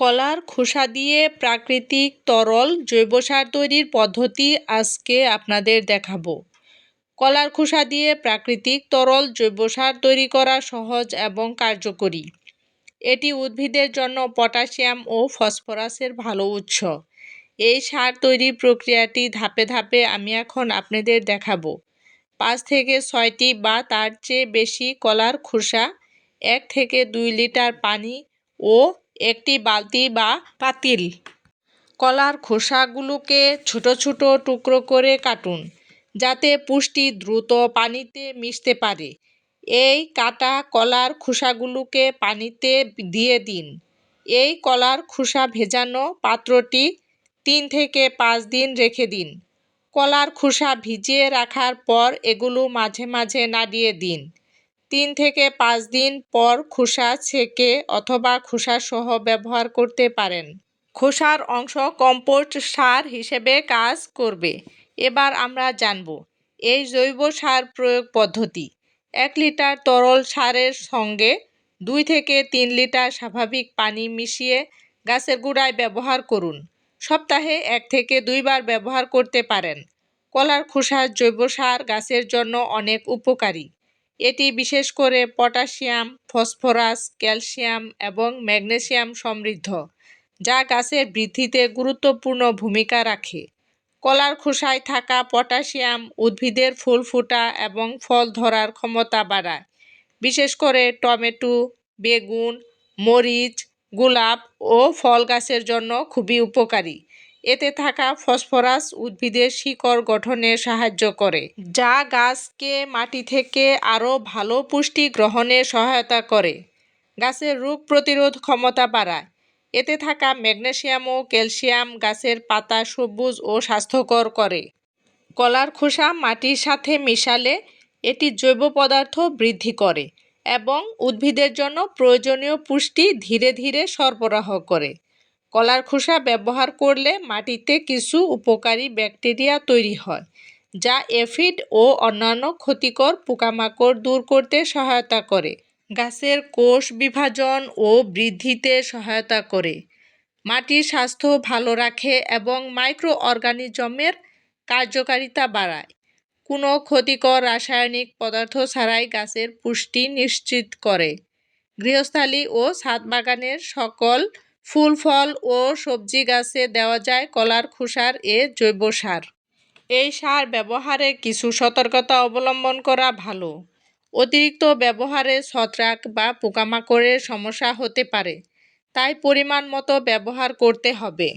কলার খোসা দিয়ে প্রাকৃতিক তরল জৈব সার তৈরির পদ্ধতি আজকে আপনাদের দেখাবো। কলার খোসা দিয়ে প্রাকৃতিক তরল জৈব সার তৈরি করা সহজ এবং কার্যকরী। এটি উদ্ভিদের জন্য পটাশিয়াম ও ফসফরাসের ভালো উৎস। এই সার তৈরির প্রক্রিয়াটি ধাপে ধাপে আমি এখন আপনাদের দেখাবো। পাঁচ থেকে ছয়টি বা তার চেয়ে বেশি কলার খোসা, এক থেকে দুই লিটার পানি ও একটি বালতি বা পাতিল। কলার খোসাগুলোকে ছোট ছোট টুকরো করে কাটুন, যাতে পুষ্টি দ্রুত পানিতে মিশতে পারে। এই কাটা কলার খোসাগুলোকে পানিতে দিয়ে দিন। এই কলার খোসা ভেজানো পাত্রটি তিন থেকে পাঁচ দিন রেখে দিন। কলার খোসা ভিজিয়ে রাখার পর এগুলো মাঝে মাঝে নাড়িয়ে দিন। তিন থেকে পাঁচ দিন পর খোসা ছেঁকে অথবা খোসা সহ ব্যবহার করতে পারেন। খোসার অংশ কম্পোস্ট সার হিসেবে কাজ করবে। এবার আমরা জানব, এই জৈব সার প্রয়োগ পদ্ধতি। এক লিটার তরল সারের সঙ্গে দুই থেকে তিন লিটার স্বাভাবিক পানি মিশিয়ে গাছের গুঁড়ায় ব্যবহার করুন। সপ্তাহে এক থেকে দুইবার ব্যবহার করতে পারেন। কলার খোসার জৈব সার গাছের জন্য অনেক উপকারী। এটি বিশেষ করে পটাশিয়াম, ফসফরাস, ক্যালসিয়াম এবং ম্যাগনেসিয়াম সমৃদ্ধ, যা গাছের বৃদ্ধিতে গুরুত্বপূর্ণ ভূমিকা রাখে। কলার খোসায় থাকা পটাশিয়াম উদ্ভিদের ফুল ফোটা এবং ফল ধরার ক্ষমতা বাড়ায়। বিশেষ করে টমেটো, বেগুন, মরিচ, গোলাপ ও ফল গাছের জন্য খুবই উপকারী। এতে থাকা ফসফরাস উদ্ভিদের শিকড় গঠনে সাহায্য করে, যা গাছকে মাটি থেকে আরও ভালো পুষ্টি গ্রহণে সহায়তা করে। গাছের রোগ প্রতিরোধ ক্ষমতা বাড়ায়। এতে থাকা ম্যাগনেসিয়াম ও ক্যালসিয়াম গাছের পাতা সবুজ ও স্বাস্থ্যকর করে। কলার খোসা মাটির সাথে মিশালে এটি জৈব পদার্থ বৃদ্ধি করে এবং উদ্ভিদের জন্য প্রয়োজনীয় পুষ্টি ধীরে ধীরে সরবরাহ করে। কলার খোসা ব্যবহার করলে মাটিতে কিছু উপকারী ব্যাকটেরিয়া তৈরি হয়, যা এফিড ও অন্যান্য ক্ষতিকর পোকামাকড় দূর করতে সহায়তা করে, গাছের কোষ বিভাজন ও বৃদ্ধিতে সহায়তা করে। মাটির স্বাস্থ্য ভালো রাখে এবং মাইক্রো অর্গানিজমের কার্যকারিতা বাড়ায়। কোনো ক্ষতিকর রাসায়নিক পদার্থ ছাড়াই গাছের পুষ্টি নিশ্চিত করে। গৃহস্থালী ও ছাদ বাগানের সকল ফুল, ফল ও সবজি গাছে দেওয়া যায় কলার, খোসার এ জৈব সার। এই সার ব্যবহারে কিছু সতর্কতা অবলম্বন করা ভালো। অতিরিক্ত ব্যবহারে ছত্রাক বা পোকামাকড়ের সমস্যা হতে পারে, তাই পরিমাণ মতো ব্যবহার করতে হবে।